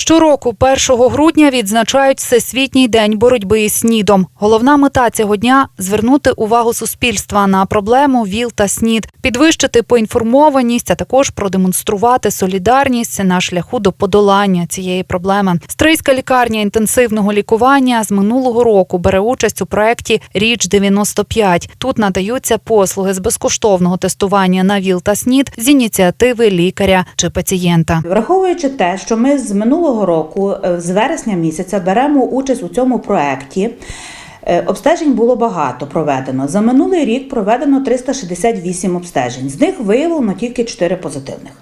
Щороку, 1 грудня, відзначають Всесвітній день боротьби із СНІДом. Головна мета цього дня звернути увагу суспільства на проблему ВІЛ та СНІД, підвищити поінформованість, а також продемонструвати солідарність на шляху до подолання цієї проблеми. Стрийська лікарня інтенсивного лікування з минулого року бере участь у проєкті Річ 95 Тут надаються послуги з безкоштовного тестування на ВІЛ та СНІД з ініціативи лікаря чи пацієнта. Враховуючи те, що ми з минулого року, е, з вересня місяця, беремо участь у цьому проєкті. е, Обстежень було багато проведено. За минулий рік проведено 368 обстежень. З них виявлено тільки 4 позитивних.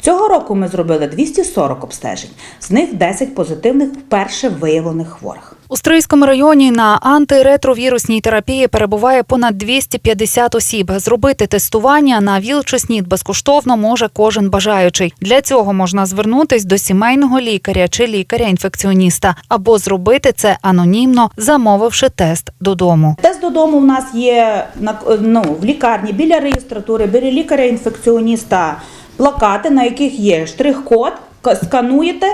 Цього року ми зробили 240 обстежень, з них 10 позитивних вперше виявлених хворих. У Стрийському районі на антиретровірусній терапії перебуває понад 250 осіб. Зробити тестування на ВІЛ чи СНІД безкоштовно може кожен бажаючий. Для цього можна звернутись до сімейного лікаря чи лікаря-інфекціоніста або зробити це анонімно, замовивши тест додому. Тест додому в нас є на ну, в лікарні біля реєстратури, біля лікаря-інфекціоніста плакати, на яких є штрих-код, скануєте.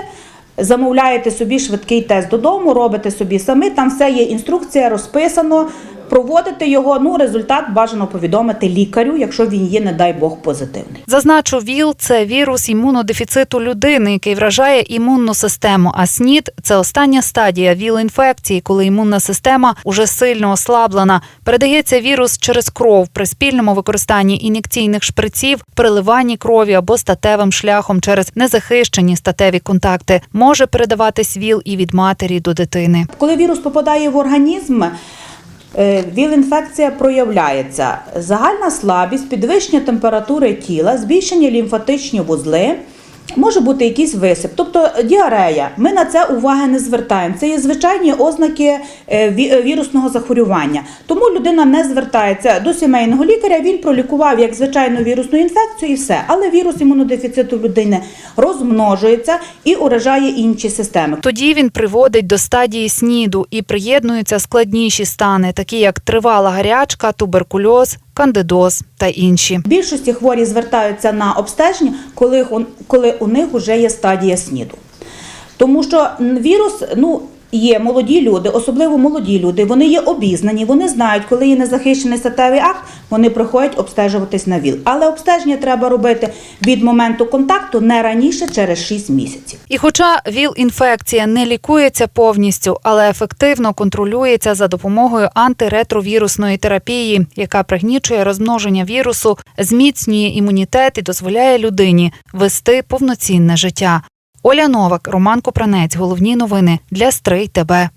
Замовляєте собі швидкий тест додому, робите собі самі. Там все є інструкція, розписано. Проводите його. Ну, результат бажано повідомити лікарю, якщо він є, не дай Бог, позитивний. Зазначу, ВІЛ це вірус імунодефіциту людини, який вражає імунну систему. А СНІД це остання стадія ВІЛ-інфекції, коли імунна система уже сильно ослаблена. Передається вірус через кров при спільному використанні ін'єкційних шприців, приливанні крові або статевим шляхом через незахищені статеві контакти. Може передаватись ВІЛ і від матері до дитини. Коли вірус попадає в організм, ВІЛ-інфекція проявляється загальна слабість, підвищення температури тіла, збільшення лімфатичні вузли. Може бути якийсь висип, тобто діарея. Ми на це уваги не звертаємо. Це є звичайні ознаки е, е, вірусного захворювання. Тому людина не звертається до сімейного лікаря. Він пролікував як звичайну вірусну інфекцію і все. Але вірус імунодефіциту людини розмножується і уражає інші системи. Тоді він приводить до стадії СНІДу і приєднуються складніші стани, такі як тривала гарячка, туберкульоз, кандидоз та інші. Більшості хворі звертаються на обстеження, коли, коли у них вже є стадія СНІДу. Тому що вірус, ну. Є молоді люди, особливо молоді люди, вони є обізнані, вони знають, коли є незахищений статевий акт, вони приходять обстежуватись на ВІЛ. Але обстеження треба робити від моменту контакту не раніше через 6 місяців. І хоча ВІЛ-інфекція не лікується повністю, але ефективно контролюється за допомогою антиретровірусної терапії, яка пригнічує розмноження вірусу, зміцнює імунітет і дозволяє людині вести повноцінне життя. Оля Новак, Роман Копранець. Головні новини для Стрий тебе.